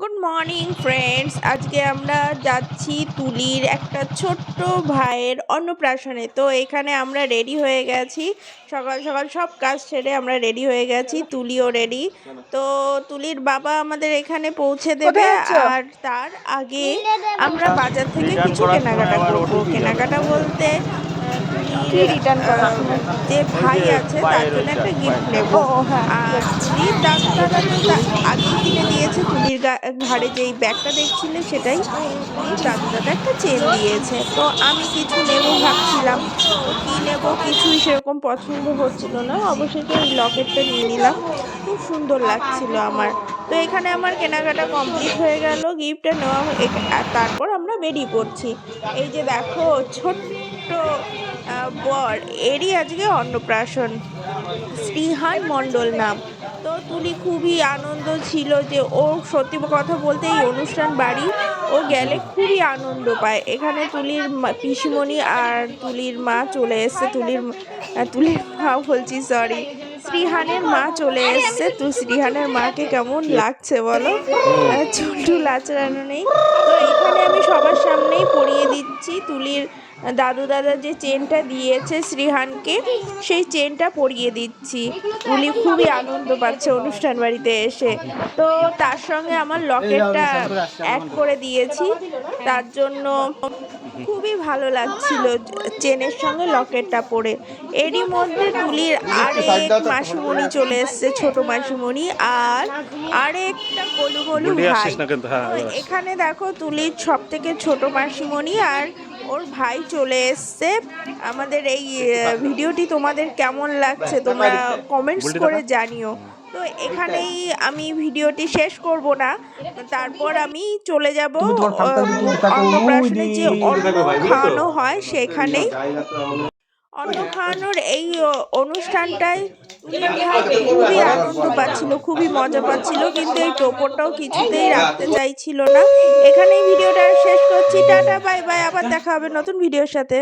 Good morning friends আজকে আমরা যাচ্ছি তুলির একটা ছোট্ট ভাইয়ের অন্নপ্রাশনে। তো এখানে আমরা রেডি হয়ে গেছি। সকাল সকাল সব কাজ সেরে আমরা রেডি হয়ে গেছি। তুলিও রেডি তো তুলির বাবা আমাদের এখানে পৌঁছে দেবে। আর তার আগে আমরা বাজার থেকে কিছু কেনাকাটা করব। কেনাকাটা বলতে কি রিটার্ন করার সময়? যে ভাই আছে তার জন্য একটা গিফট নেব। ও, হ্যাঁ, আর তুলির ডাক্তাররা আগেই কিনে দিয়েছে তুলির ঘাড়ে যেই ব্যাগটা দেখছিলে সেটাই তুলির দাদু একটা চেন দিয়েছে। তো আমি কিছু নেব ভাবছিলাম। তো কী নেব? কিছুই সেরকম পছন্দ হচ্ছিল না। অবশেষে এই লকেটটা নিয়ে নিলাম। খুব সুন্দর লাগছিল আমার। তো এখানে আমার কেনাকাটা কমপ্লিট হয়ে গেল গিফটটা নেওয়া আর তারপর আমরা বেরিয়ে পড়ছি এই যে দেখো ছোট্ট বর এরই আজকে অন্নপ্রাশন। শ্রীহান মণ্ডল নাম। তো তুলি খুবই আনন্দ ছিল যে ও সত্যি কথা বলতে এই অনুষ্ঠান বাড়ি ও গেলে খুবই আনন্দ পায়। এখানে তুলির পিসিমণি আর তুলির মা চলে এসছে তুলির তুলির মা বলছি সরি শ্রীহানের মা চলে এসছে। তো শ্রীহানের মাকে কেমন লাগছে বলো? আহ, চুলটু লাচড়ানো নেই। তো এখানে আমি সবার সামনেই পরিয়ে দিচ্ছি তুলির দাদু দাদা যে চেনটা দিয়েছে শ্রীহানকে সেই চেনটা পরিয়ে দিচ্ছি। তুলি খুবই আনন্দ পাচ্ছে অনুষ্ঠান বাড়িতে এসে। তো তার সঙ্গে আমার লকেটটা অ্যাড করে দিয়েছি। তার জন্য খুবই ভালো লাগছিল চেনের সঙ্গে লকেটটা পরে। এরই মধ্যে তুলির আরেক মাসিমণি চলে এসছে ছোট মাসিমণি। আর আরেকটা গোলু গোলু ভাই। হ্যাঁ। এখানে দেখো তুলির সব থেকে ছোট মাসিমণি আর ওর ভাই চলে এসছে। আমাদের এই ভিডিওটি তোমাদের কেমন লাগছে? তোমরা কমেন্টস করে জানিও। তো এখানেই আমি ভিডিওটি শেষ করব না। তারপর আমি চলে যাব অন্নপ্রাশনে যে অন্ন? খাওয়ানো হয় সেখানেই। অন্ন খাওয়ানোর এই অনুষ্ঠানটায় খুবই আনন্দ পাচ্ছিল খুবই মজা পাচ্ছিল কিন্তু এই টোপরটাও কিছুতেই রাখতে চাইছিল না। এখানেই ভিডিওটা শেষ করছি টাটা বাই বাই আবার দেখা হবে নতুন ভিডিওর সাথে।